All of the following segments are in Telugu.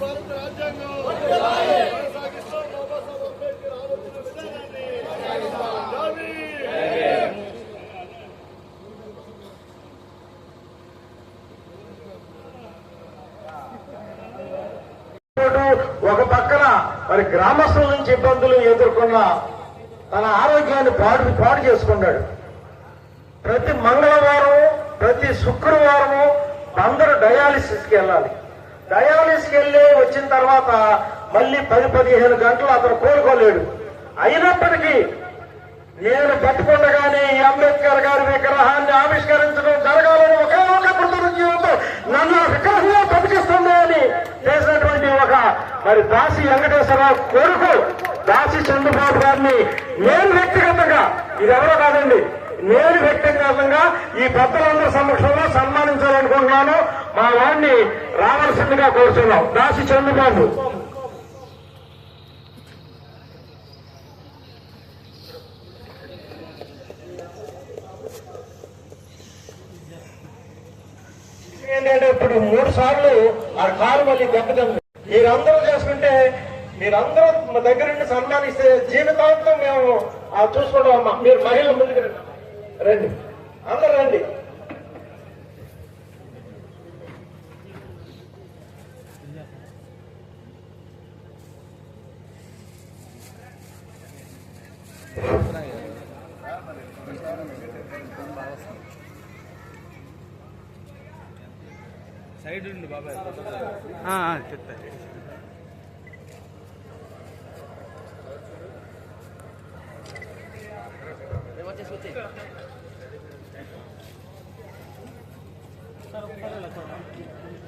భారత రాజ్యాంగం కొనసాగిస్తాం. బాబాసాహెబ్ అంబేద్కర్ ఆలోచన విధానాన్ని. ఒక పక్కన మరి గ్రామస్తుల నుంచి ఇబ్బందులు ఎదుర్కొన్న తన ఆరోగ్యాన్ని పాడు పాడు చేసుకున్నాడు. ప్రతి మంగళవారం ప్రతి శుక్రవారము అందరూ డయాలిసిస్కి వెళ్ళాలి. డయాలిసిస్కి వెళ్ళి వచ్చిన తర్వాత మళ్ళీ పది పదిహేను గంటలు అతను కోలుకోలేడు. అయినప్పటికీ నేను పట్టుకుండగానే ఈ అంబేద్కర్ గారి విగ్రహాన్ని ఆవిష్కరించడం జరగాలని ఒకే ఒక కృతజ్ఞతతో నన్ను ఆ విగ్రహంలో బతికిస్తుంది అని చేసినటువంటి ఒక మరి దాసి వెంకటేశ్వరరావు కొడుకు దాసి చంద్రబాబు గారిని నేను వ్యక్తిగతంగా ఇది ఎవరో కాదండి నేను వ్యక్తిగతంగా ఈ పెద్దలందరి సమక్షంలో సన్మానించాలనుకుంటున్నాను. మా వాడిని రావాల్సిందిగా కోరుతున్నాం. దాసి చంద్రబాబు. ఏంటంటే ఇప్పుడు మూడు సార్లు ఆ కారు మళ్ళీ దెబ్బతింది. మీరందరూ చేసుకుంటే మీరందరూ మా దగ్గర నుండి సన్మానిస్తే జీవితాంతం మేము చూసుకుంటాం అమ్మా. మీరు మహిళ ముందుకు రండి. రండి. అందరూ రండి. సైడ్ ఉండి బాబాయ్. చెప్తా.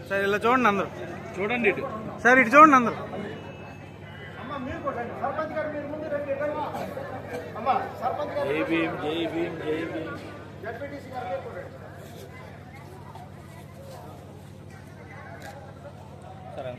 సార్ ఇలా చూడండి అందరూ. చూడండి ఇటు. సార్ ఇటు చూడండి అందరూ. జై భీమ్ జై భీమ్ జై భీమ్. സാറേ